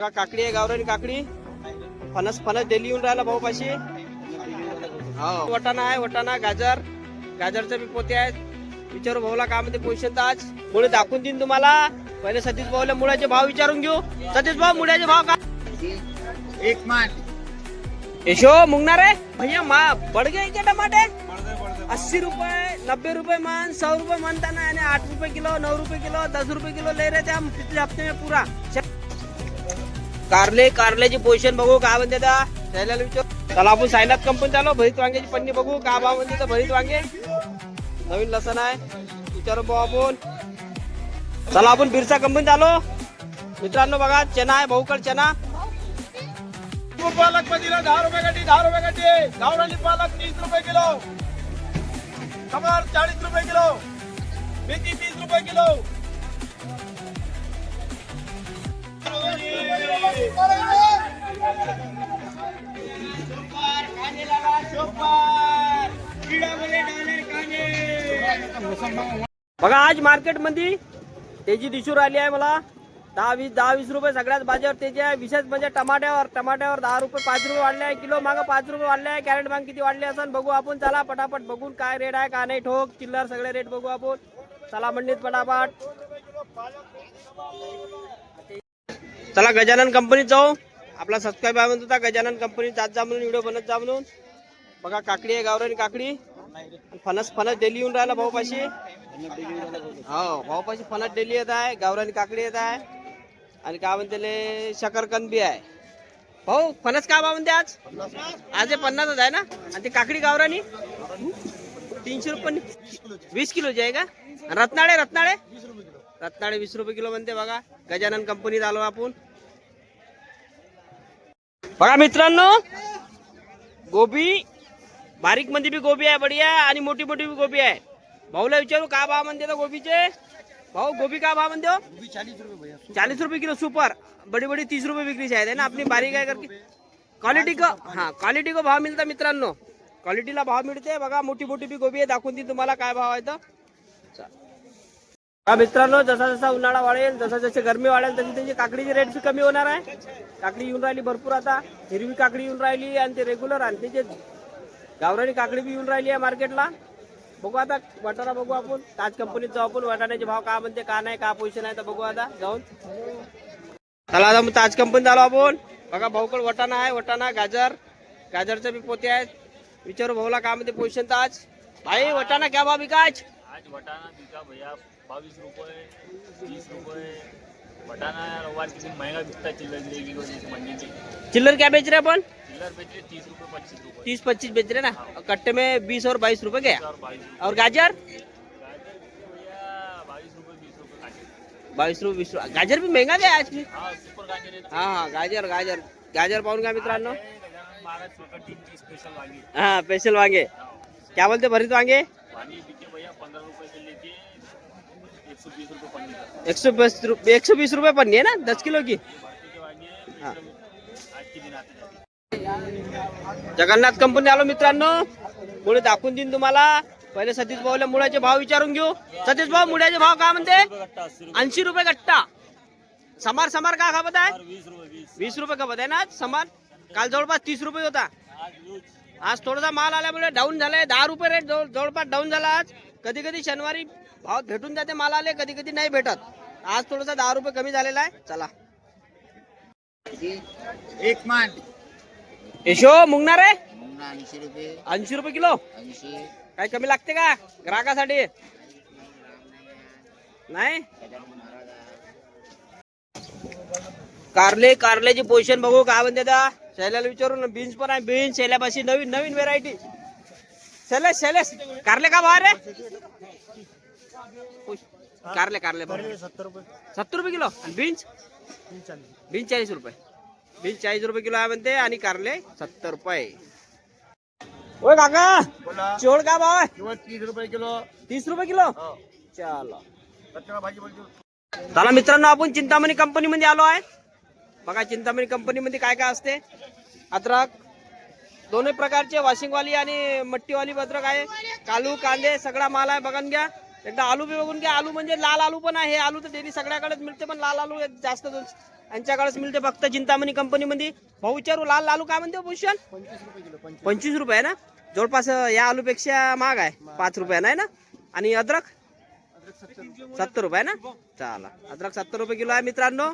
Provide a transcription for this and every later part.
का काकडी आहे गावरानी काकडी? फणस फणस डेली येऊन राहिला भाऊ पाशी. वटाणा आहे वटाणा गाजर. गाजरचे बी पोते आहेत. विचारू भाऊला काय म्हणते पोषण आज. मुळे दाखवून देईन तुम्हाला. पहिले सतीश भाऊला मुळाचे भाव विचारून घेऊ. सतीश भाऊ मुळ्याचे भाव का एक मान यशो मुंगणार आहे? भैया मा गए क्या टमाटे? अस्सी रुपए नब्बे रुपए मन सौ रुपए मनता ना यानी आठ रुपए किलो नौ रुपए किलो दस रुपए किलो ले रहे थे हम पिछले हफ्ते में पूरा. कारले कारल्याची पोझिशन बघू काय म्हणते त्याला विचार चला आपण सायनाथ कंपनी चालू भरीत वांग्याची पन्नी बघू का भाव म्हणते तर भरीत वांगे? नवीन लसण आहे. विचारू भाऊ आपण. चला आपण बिरसा कंपनी चालू मित्रांनो बघा चना आहे भाऊकड चना. पालक मधील दहा रुपये गड्डी दहा रुपये गड्डी. गावरानी पालक तीस रुपये किलो. कमर चाळीस रुपये किलो. मेथी तीस रुपये किलो. बघा आज मार्केटमध्ये त्याची तेजी दिसून राहिली आहे मला. दहा वीस दहा वीस रुपये सगळ्याच भाज्यावर तेजी आहे. विशेष म्हणजे टमाट्यावर टमाट्यावर दहा रुपये पाच रुपये वाढले आहे. किलो मागं पाच रुपये वाढले आहे. कॅरेट माग किती वाढले असेल बघू आपण. चला पटापट बघून काय रेट आहे का नाही. ठोक चिल्लर सगळे रेट बघू आपण. चला मंडीत पटापट. चला गजानन कंपनीत जाऊ. आपला सबस्क्राईब आहे म्हणत होता गजानन कंपनीत जात जा म्हणून व्हिडिओ बनत जा म्हणून. बघा काकडी आहे गावरानी काकडी. फणस फणस डेली येऊन राहिला भाऊपाशी. हो भाऊपाशी फणस डेली येत आहे गावरानी काकडी येत आहे. आणि काय म्हणते शकरकंद बी आहे. भाऊ फणस काय भाव म्हणते आज? आज हे पन्नासच आहे ना? आणि ती काकडी गावरानी? तीनशे रुपये वीस किलोची आहे का? रत्नाळे रत्नाळे? रत्नाळे वीस रुपये किलो म्हणते बघा. गजानन कंपनीत आलो आपण. बघा मित्रांनो गोबी बारीकमध्ये बी गोबी आहे बढिया आणि मोठी मोठी बी गोबी आहे. भाऊला विचारू का भाव म्हणते गोबीचे? भाऊ गोबी का भाव म्हणते हो? चालीस रुपये किलो सुपर. बड़ी बड़ी तीस रुपये बिक्री शायद है ना अपनी बारीक आहे करके. क्वालिटी को हा क्वालिटी को भाव मिळता मित्रांनो. क्वालिटीला भाव मिळते. बघा मोठी मोठी बी गोबी आहे. दाखवून ती तुम्हाला काय भाव आहे तर. हा मित्रांनो जसा जसा उन्हाळा वाढेल जसा जसे गरमी वाढेल तशी त्याची काकडीची रेट बी कमी होणार आहे. काकडी येऊन राहिली भरपूर आता. हिरवी काकडी येऊन राहिली आणि ते रेग्युलर आणि त्याचे गावरानी काकडी बी येऊन राहिली आहे मार्केटला बघू आता वाटाणा बघू आपण. ताज कंपनीत जाऊ आपण वाटाण्याचे भाव का म्हणते का नाही का पोझिशन आहे तर बघू आता जाऊन. चला आता मग ताज कंपनीत आलो आपण. बघा भाऊकड वटाणा आहे वटाणा गाजर. गाजरचे बी पोते आहेत. विचारू भाऊला का म्हणते पोझिशन तर आज भाई वटाणा क्या भाव विकाच आज वटाणा भैया बावीस रुपये तीस रुपये. वटाणा रविवार किसी महँगा बिकता है चिल्लर गिरेगी को जैसे मंडी में. चिल्लर क्या बेच रहे अपन चिल्लर बेच रहे तीस रुपये पच्चीस रुपये. तीस पच्चीस बेच रहे ना? और कट्टे में बीस और बाईस रुपए गया? और बाईस रुपये. गाजर? बाईस रुपये बीस रुपये रुपये रुपये. गाजर भी महँगा गया आज भी? हाँ गाजर है हा हा गाजर गाजर. गाजर पाहून का मित्रांनो. की स्पेशल वांगी. वांगे क्या बोलते भरीत वांगे? पंद्रह रुपये एक सौ बीस रुपये एक सौ बीस रुपये पन्नी है ना? दस किलो की? हाँ। जगन्नाथ कंपनी आलो मित्रांनो. मुळे दाखवून देईन तुम्हाला. पहिले सतीश भाऊला मुळाचे भाव विचारून घेऊ. सतीश भाऊ मुळ्याचे भाव काय म्हणते? ऐंशी रुपये गट्टा. समार समार का खपत आहे? वीस रुपये खपत आहे ना? आज समार? काल जवळपास तीस रुपये होता. आज थोडासा माल आल्यामुळे डाऊन झालाय. दहा रुपये रेट जवळपास डाऊन झाला आज. कधी कधी शनिवारी भाव भेटून जाते माल आले कधी कधी नाही भेटत. आज थोडासा दहा रुपये कमी झालेला आहे. चला. एक मान. यशो मुंगणार आहे? ऐंशी रुपये. ऐंशी रुपये किलो? ऐंशी. काही कमी लागते का ग्राहकासाठी? नाही? कारले कारल्याची पोझिशन बघू काय म्हणते शैल्याला विचारून बीन्स पण आहे बीन्स शैल्यापाशी नवीन नवीन व्हेरायटी शैलेश शैलेश कारले का भाव रे? कारले कारले सत्तर रुपये. सत्तर रुपये किलो? आणि बीन्स? बीन्स चाळीस. रुपये. बीन्स चाळीस रुपये किलो आहे म्हणते आणि कारले सत्तर रुपये. ओय काका चोळ का भाव आहे तीस रुपये किलो. तीस रुपये किलो? हो. चलो. चला मित्रांनो आपण चिंतामणी कंपनी मध्ये आलो आहे. बघा चिंतामणी कंपनी मध्ये काय काय असते? अद्रक दोन्ही प्रकारचे वॉशिंगवाली आणि मट्टीवाली अद्रक आहे. कालू कांदे सगळा माल आहे. बघून घ्या. एकदा आलू बी बघून घ्या. आलू म्हणजे लाल आलू पण आहे. आलू तर डेली सगळ्याकडेच मिळते पण लाल आलू एक जास्त दोन यांच्याकडेच मिळते फक्त चिंतामणी कंपनीमध्ये. भाऊ विचारू लाल आलू काय म्हणते हो, भूषण? पंचवीस रुपये आहे ना? जवळपास या आलूपेक्षा महाग आहे. पाच रुपये आहे ना? आणि अद्रक? सत्तर रुपये ना? चला. अद्रक सत्तर रुपये किलो आहे मित्रांनो.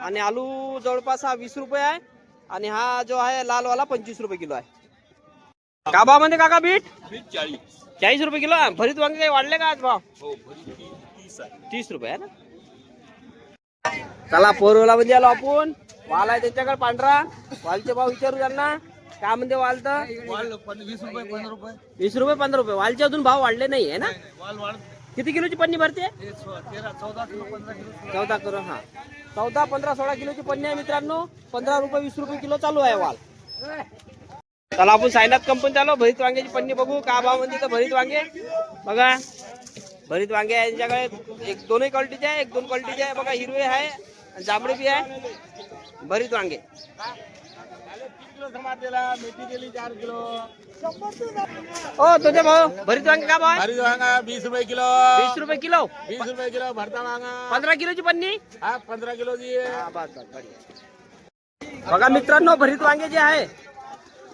आणि आलू जवळपास हा वीस रुपये आहे. आणि हा जो आहे लालवाला पंचवीस रुपये किलो आहे. का भाव म्हणते काका बीट? बीट चाळीस. चाळीस रुपये किलो आहे. भरीत वांगे काही वाढले का आज भाव? हो तीस रुपये आहे ना? चला पोरवला मध्ये आलो आपण. वाल आहे त्यांच्याकडे पांढरा. वालचे भाव विचारू त्यांना. काय म्हणते वाल तर? वाल वीस रुपये पंधरा रुपये. वीस रुपये पंधरा रुपये. वालचे अजून भाव वाढले नाही आहे ना? वाल वाढ किती किलोची पन्नी भरते? चौदा किलो हा. चौदा पंधरा सोळा किलोची पन्नी आहे मित्रांनो. पंधरा रुपये वीस रुपये किलो चालू आहे वाल. चला आपण सायनाथ कंपनी चालू भरीत वांग्याची पन्नी बघू. का भाव म्हणते तर भरीत वांगे. बघा. भरीत वांगे आहे यांच्याकडे. एक दोनही क्वालिटीचे आहे एक दोन क्वालिटीचे आहे. बघा हिरवे आहे आणि जांभळे बी आहे. भरीत वांगे. ओ तुझे भाऊ भरीत वांगे का भाव हरी वांगा वीस रुपये किलो. वीस रुपये किलो? वीस रुपये किलो भरता वांगा. पंधरा किलोची पन्नी? हा पंधरा किलो दी हा, बस, बस, बढिया. बघा मित्रांनो भरीत वांगे जे आहे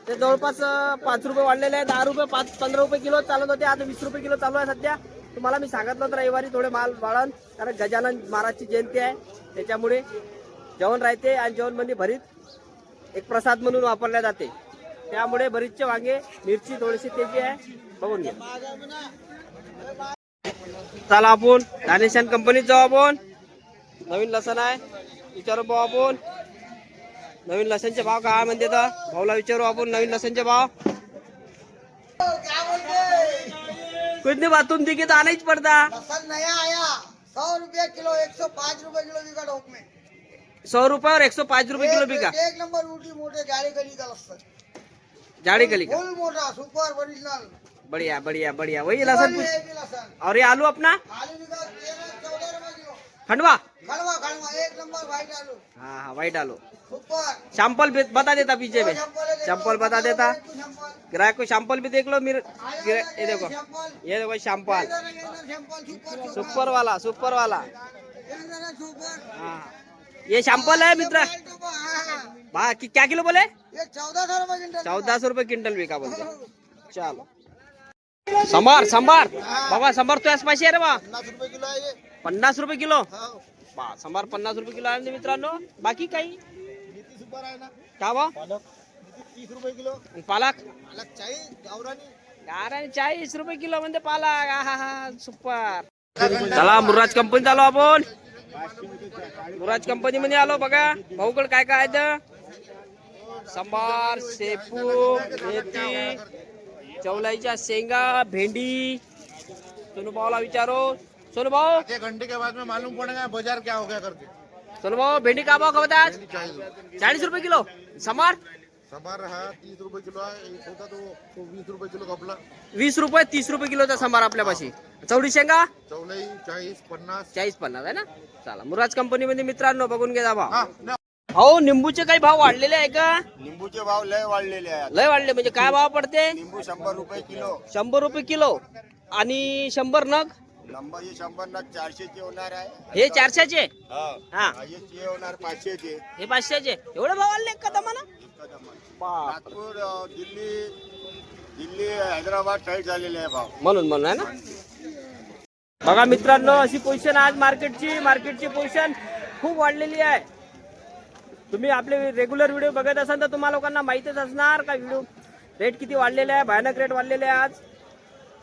ते जवळपास अं, पाच रुपये वाढलेले आहे दहा रुपये पाच पंधरा रुपये किलो चालत होते. आता वीस रुपये किलो चालू आहे सध्या. तुम्हाला मी सांगितलं होतं रविवारी थोडे माल वाढन कारण गजानन महाराजची जयंती आहे. त्याच्यामुळे जेवण राहते आणि जेवणमध्ये भरीत एक प्रसाद म्हणून वापरले जाते. त्यामुळे बरीचशे वांगे मिरची थोडीशी तेजी आहे. बघून घ्या. चला आपण दानेशन कंपनीत जाऊ आपण. नवीन लसण आहे विचारू भाऊ आपण. नवीन लसणचे भाव काय म्हणते तर? भाऊला विचारू आपण नवीन लसणचे भाव. कुछ नहीं बात तुम दिखे तो आना ही पड़ता? लसन नया आया. सौ रुपया किलो एक सौ पाँच रुपए किलो बिका ढोक में. सौ रुपये और एक सौ पाँच रुपये किलो बिका। एक नंबर ऊटी मोटे जाड़ी गली का लसन झाड़ी गली का। फुल मोटा सुपर ओरिजिनल बढ़िया बढ़िया बढ़िया। वही लसन और ये आलू अपना? रुपए खंडवा? खड़वा खड़वा एक नंबर व्हाइट आलू। हाँ हाँ वाइट आलू। सुपर सैंपल भी बता देता पीछे में। सैंपल बता देता। ग्राहक को सैंपल भी देख लो मेरे ये देखो। ये देखो सैंपल सुपर वाला सुपर वाला। हाँ। ये सैंपल है मित्र. भा कि- क्या किलो बोले? ये चौदह सौ रुपए क्विंटल रुपये क्विंटल बिका बोलते. चलो. संभार संभार बाबा संभार तू पाशी आहे रे बा. पन्नास रुपये किलो. बा संभार पन्नास रुपये किलो आहे ना मित्रांनो. बाकी काही? का बा? पालक. किलो पालक कारण चाळीस रुपये किलो म्हणजे पालक. हा हा सुपर. चला मुराज कंपनी चालू आपण. मुराज कंपनी मध्ये आलो बघा. भाऊकड काय काय आहे तर सांबार शेपू मेथी चवलाईच्या शेंगा भेंडी. सोनू भाऊला विचारो. सोनू भाऊ. एक घंटे के बाद में मालूम पड़ेगा बाजार क्या हो गया करके। सोनू भाऊ भेंडी का भाव खवत आज? चाळीस रुपये। किलो. समार समार हा तीस रुपये किलो आहे. एक होता तो तो वीस रुपये किलो कपला. वीस रुपये तीस रुपये किलोचा सांबार आपल्यापाशी चवडी शेंगा? चवलाई चाळीस पन्नास. चाळीस पन्नास आहे ना? चला मुराज कंपनी मध्ये मित्रांनो बघून घे भाव हा न- हो निंबूचे काही भाव वाढलेले आहे का? लिंबूचे भाव लय वाढलेले आहेत. लय वाढले म्हणजे काय भाव पडते? लिंबू शंभर रुपये किलो. शंभर रुपये किलो. आणि शंभर नग? लंबा हे शंभर ना चारशेचे होणार आहे. हे चारशेचे? हा. हा. हे होणार पाचशेचे. हे पाचशेचे. एवढे भाव वाढले का दमाना बाप. नागपूर अ, दिल्ली दिल्ली हैदराबाद साईड झालेले आहे भाव म्हणून म्हणून आहे ना? बघा मित्रांनो अशी पोझिशन आज मार्केटची मार्केटची पोझिशन खूप वाढलेली आहे. तुम्ही आपले रेग्युलर व्हिडिओ बघत असाल तर तुम्हाला लोकांना माहितीच असणार का व्हिडिओ रेट किती वाढलेले आहे भयानक रेट वाढलेले आहे आज.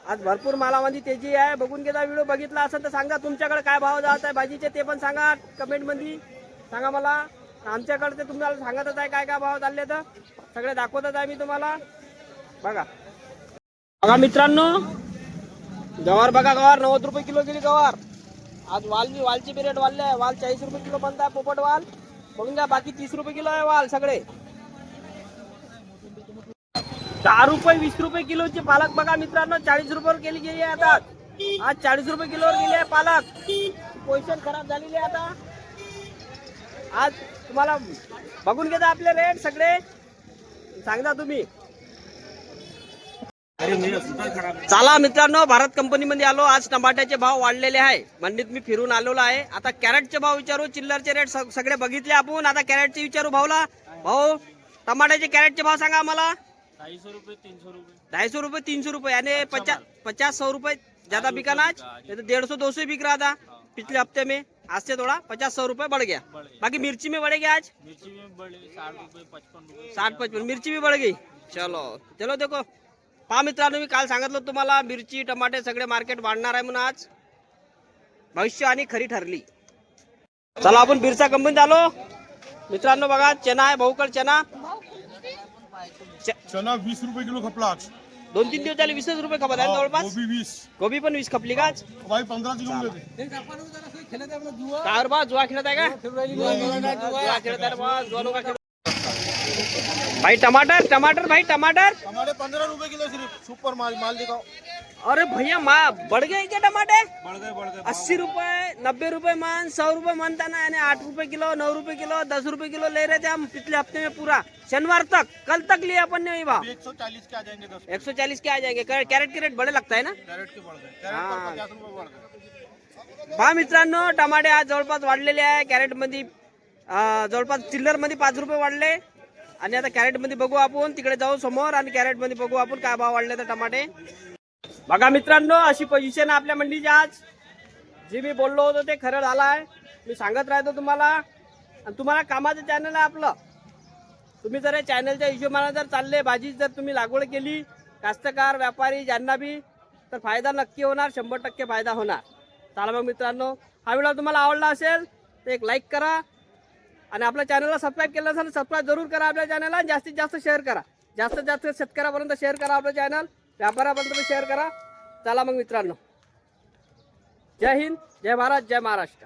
आज भरपूर मालामध्ये तेजी आहे. बघून घेता व्हिडिओ बघितला असेल तर सांगा तुमच्याकडे काय भाव जात आहे. भाजीचे ते पण सांगा. कमेंटमध्ये सांगा मला. आमच्याकडे ते तुम्हाला सांगतच आहे काय काय भाव चालले तर. सगळे दाखवतच आहे मी तुम्हाला. बघा. बघा मित्रांनो. गवार बघा गवार नव्वद रुपये किलो गेली गवार. आज वाल मी वालचे बी रेट वाढले आहे. वाल चाळीस रुपये किलो बनत आहे पोपट वाल. बघून घ्या बाकी तीस रुपये किलो आहे वाल सगळे. दहा रुपये वीस रुपये किलोचे पालक बघा मित्रांनो. चाळीस रुपयावर केली गेली आहे आता. आज चाळीस रुपये किलोवर गेली आहे पालक. पोझिशन खराब झालेली आहे आता. आज तुम्हाला बघून घेता आपले रेट सगळे. सांगता तुम्ही. चला मित्रांनो भारत कंपनीमध्ये आलो. आज टमाट्याचे भाव वाढलेले आहे. मंडीत मी फिरून आलेलो आहे. आता कॅरेटचे भाव विचारू. चिल्लरचे रेट सगळे बघितले आपण. आता कॅरेटचे विचारू भाऊला. भाऊ टमाट्याचे कॅरेटचे भाव सांगा आम्हाला. ढाई सौ रुपये तीन सौ रुपये. ढाई रुपये रुपये. यानी पचास पचास सौ रुपये ज्यादा बिका ना आज. ये तो डेढ़ सौ दो सौ बिक रहा था पिछले हफ्ते में आज से थोड़ा पचास सौ रुपये बढ़ गया। बाकी मिर्ची में बढ़ेगी आज? मिर्ची में बड़े साठ रुपये पचपन रुपये। साठ पचपन। मिरची बी बढ़ गई। चलो चलो देखो। पहा मित्रांनो मी काल सांगितलं तुम्हाला मिरची टमाटे सगळे मार्केट वाढणार आहे म्हणून आज. भविष्य आणि खरी ठरली. चला आपण बिरसा कंपनीत आलो. मित्रांनो बघा चना आहे भाऊकड चना चना वीस रुपये किलो खपला आज. दोन तीन दिवस झाले वीसच रुपये खपत आहे जवळपास. गोबी वीस. गोबी पण वीस खपली का आज? पंधरा किलो बा जुआ खेळत आहे का? जुआ खेळत आहे बा जुआ लोक खेळत भाई टमाटर टमाटर भाई टमाटर. टमाटर पंद्रह रुपए किलो सिर्फ़. सुपर माल माल दिखाओ. अरे भैया मा बढ़ गए क्या टमाटे? बढ़ गए बढ़ गए अस्सी रुपए नब्बे रुपए मन सौ रुपए मनता ना यानी आठ रुपए किलो नौ रुपए किलो दस रुपए किलो ले रहे थे हम पिछले हफ्ते में पूरा। शनिवार तक कल तक लिए अपन ने भाव। एक सौ चालीस के आ जाएंगे एक सौ चालीस के आ जाएंगे। कैरेट कैरेट के रेट बड़े लगता है ना? कैरेट के बढ़ गए। कैरेट हाँ। पहा मित्रांनो टमाटे आज जवळपास वाढलेले आहे. कॅरेटमध्ये जवळपास चिल्लरमध्ये पाच रुपये वाढले. आणि आता कॅरेटमध्ये बघू आपण तिकडे जाऊ समोर आणि कॅरेटमध्ये बघू आपण काय भाव वाढले तर टमाटे. बघा मित्रांनो अशी पोझिशन आहे आपल्या मंडीची आज. जे मी बोललो होतो ते खरं झालं आहे मी सांगत राहतो तुम्हाला. आणि तुम्हाला कामाचं चॅनल आहे आपलं. तुम्ही जर या चॅनलच्या हिशोबाने जर चालले भाजी जर तुम्ही लागवड केली कास्तकार व्यापारी ज्यांना बी तर फायदा नक्की होणार शंभर टक्के फायदा होणार. चला मग मित्रांनो हा व्हिडिओ तुम्हाला आवडला असेल तर एक लाईक करा. आणि आपल्या चॅनलला सबस्क्राईब केलं असेल सबस्क्राईब जरूर करा आपल्या चॅनलला जास्तीत जास्त शेअर करा. जास्तीत जास्त शेतकऱ्यापर्यंत शेअर करा आपलं चॅनल व्यापाऱ्यापर्यंत शेअर करा. चला मग मित्रांनो. जय हिंद जय भारत जय महाराष्ट्र.